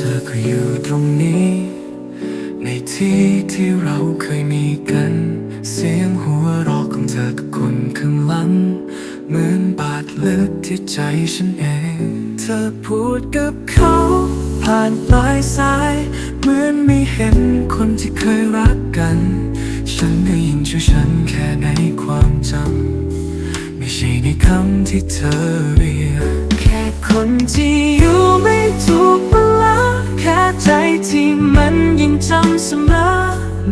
ธอก็อยู่ตรงนี้ ในที่ที่เราเคยมีกัน เสียงหัวเราะของเธอกับคนข้างหลัง เหมือนบาดลึกที่ใจฉันเอง เธอพูดกับเขา ผ่านปลายสาย เหมือนไม่เห็นคนที่เคยรักกัน ฉันได้ยินชื่อฉันแค่ในความจำไม่ใช่ในคำที่เธอเรียกแค่คนที่อยู่ไม่ถูก ใจที่มันยังจำเสมอ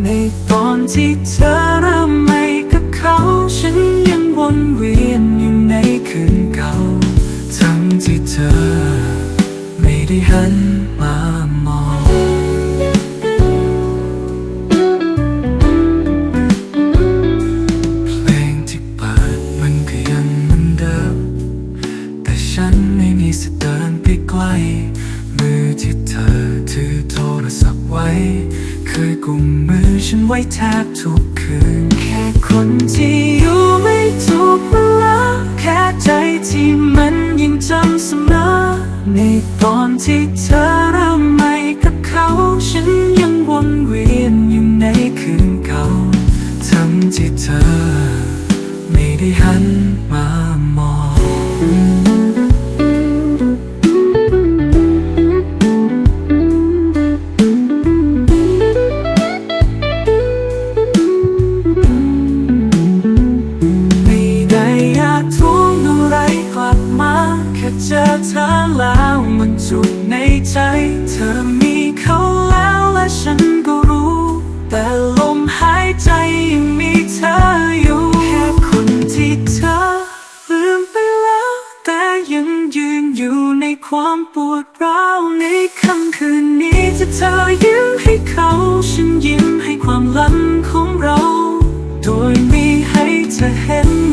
ในตอนที่เธอเริ่มไม่กับเขา ฉันยังวนเวียนอยู่ในคืนเก่า ทั้งที่เธอ ไม่ได้หัน ยกุมมือฉันไว้แทบทุกคืน แค่คนที่อยู่ไม่ถูกเวลาแค่ใจที่มันยังจำเสมอ ในตอนที่เธอเริ่มใหม่กับเขา ฉันยังวนเวียนอยู่ในคืนเก่า ทั้งที่เธอ ไม่ได้หันมา เธอแล้วมันจุกในใจ เธอมีเขาแล้วและฉันก็รู้ แต่ลมหายใจยังมีเธออยู่แค่คนที่เธอลืมไปแล้ว แต่ยังยืนอยู่ในความปวดร้าวในค่ำคืนนี้ที่เธอยิ้มให้เขา ฉันยิ้มให้ความลังของเรา โดยไม่ให้เธอเห็น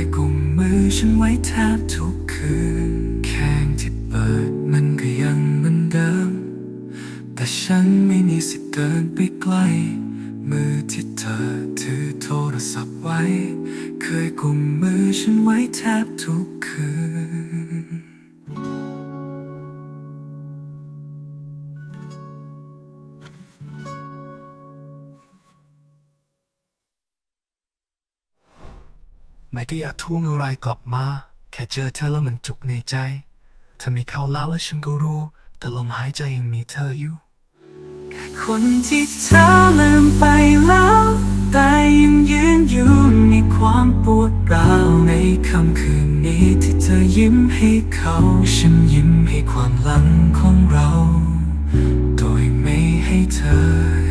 ยกุมมือฉันไว้แทบทุกคืน แข้งที่เปิดมันก็ยังเหมือนเดิม แต่ฉันไม่มีสิทธิ์เดินไปไกล มือที่เธอถือโทรศัพท์ไว้ เคยกุมมือฉันไว้แทบทุกคืน ไม่ได้อยากทวงอะไรกลับมา แค่เจอเธอแล้วมันจุกในใจเธอมีเขาแล้วและฉันก็รู้ แต่ลมหายใจยังมีเธออยู่คนที่เธอลืมไปแล้ว แต่ยังยืนอยู่ในความปวดร้าวในค่ำคืนนี้ที่เธอยิ้มให้เขา ฉันยิ้มให้ความหลังของเรา โดยไม่ให้เธอ